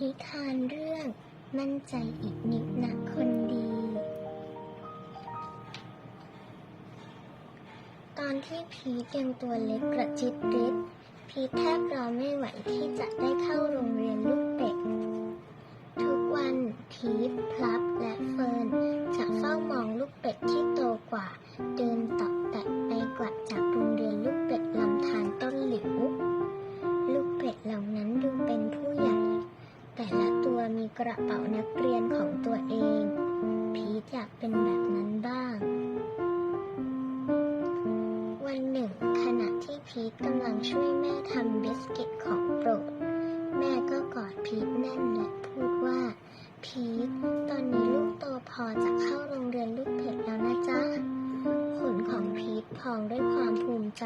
นิทานเรื่องมั่นใจอีกนิดนะคนดี ตอนที่พีทยังตัวเล็กกระจิตริดพีทแทบรอไม่ไหวที่จะได้เข้าโรงเรียนลูกเป็ด ทุกวันพีทพลับ เป๋านักเรียนของตัวเอง พีทอยากเป็นแบบนั้นบ้าง วันหนึ่ง ขณะที่พีทกำลังช่วยแม่ทำบิสกิตของโปรด แม่ก็กอดพีทแน่นและพูดว่า พีทตอนนี้ลูกโตพอจะเข้าโรงเรียนลูกเป็ดแล้วนะจ๊ะขนของพีทพองด้วยความภูมิใจ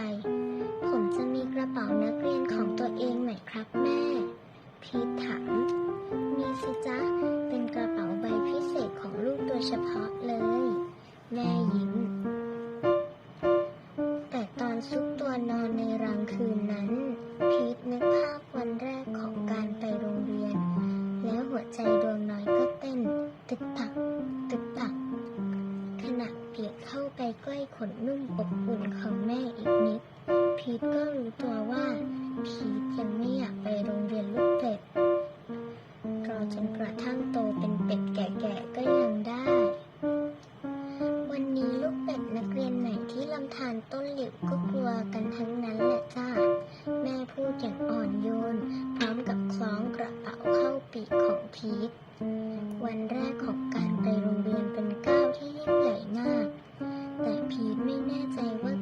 ผมจะมีกระเป๋านักเรียนของตัวเองไหมครับแม่ พีทถาม ยเฉพาะเลย แม่ยิ้ม แต่ตอนซุกตัวนอนในรังคืนนั้น พีทนึกภาพวันแรกของการไปโรงเรียน แล้วหัวใจดวงน้อยก็เต้น ตึกตัก ตึกตัก ขณะเปียกเข้าไปใกล้ขนนุ่มอบอุ่นของแม่อีกนิด พีทก็รู้ตัวว่า พีทยังไม่อยาก นักเรียนไหนที่ลำธารต้นหลิวก็กลัวกันทั้งนั้นแหละจ้า แม่พูดอย่างอ่อนโยน พร้อมกับคล้องกระเป๋าเข้าปีกของพีทวันแรกของการไปโรงเรียนเป็นก้าวที่ยิ่งใหญ่มาก แต่พีทไม่แน่ใจว่า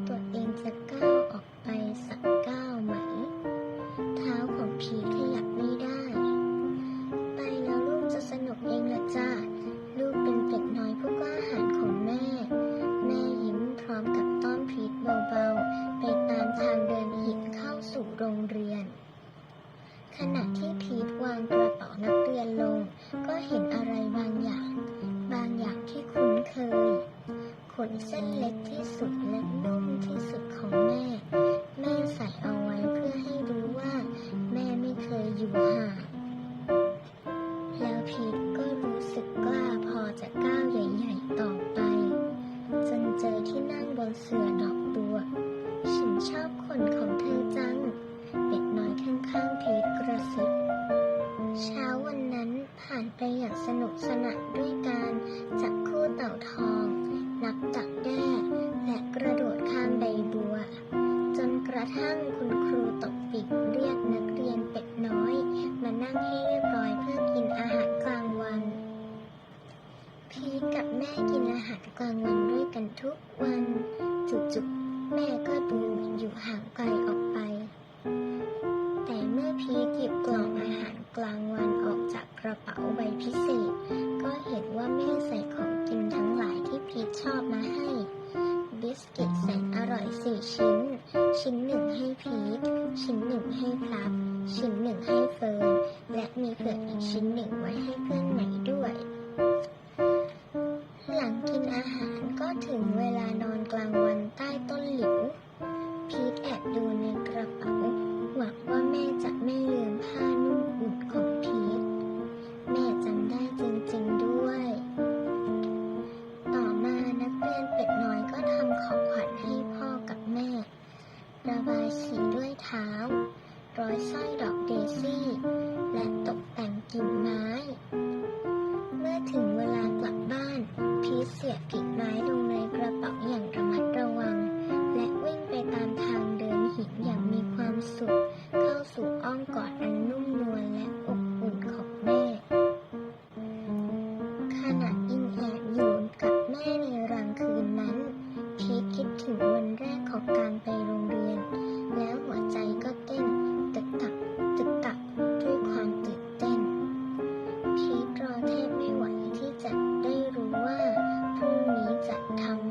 ที่พีทวางกระเป๋านักเรียนลง ก็เห็นอะไรบางอย่าง บางอย่างที่คุ้นเคย ขนเส้นเล็กที่สุดและนุ่มที่สุดของแม่ แม่ใส่เอาไว้เพื่อให้รู้ว่า แม่ไม่เคยอยู่ห่างแล้วพีทก็รู้สึกกล้าพอจะก้าวใหญ่ ๆ ต่อไป จนเจอที่นั่งบนเสื่อดอกบัว ทุกวันจุกๆแม่ก็ดูเหมือนอยู่ห่างไกลออกไป แต่เมื่อพีหยิบกล่องอาหารกลางวันออกจากกระเป๋าใบพิเศษ ก็เห็นว่าแม่ใส่ของกินทั้งหลายที่พีทชอบมาให้ บิสกิตแสนอร่อยสี่ชิ้น ชิ้นหนึ่งให้พีทชิ้นหนึ่งให้พลับ ชิ้นหนึ่งให้เฟิร์นและมีเผื่ออีกชิ้นหนึ่งไว้ให้เพื่อนใหม่ด้วย ว่าแม่จะไม่ลืมผ้านุ่มอุ่นของพีทแม่จำได้จริงๆด้วย ต่อมานักเรียนเป็ดน้อยก็ทำของขวัญให้พ่อกับแม่ ระบายสีด้วยเท้า ร้อยสร้อยดอกเดซี่ และตกแต่งกิ่งไม้ แม่ในรังคืนนั้น พีทคิดถึงวันแรกของการไปโรงเรียน แล้วหัวใจก็เต้น ตึกตัก ตึกตักด้วยความตื่นเต้น พีทรอแทบไม่ไหวที่จะได้รู้ว่าพรุ่งนี้จะทำ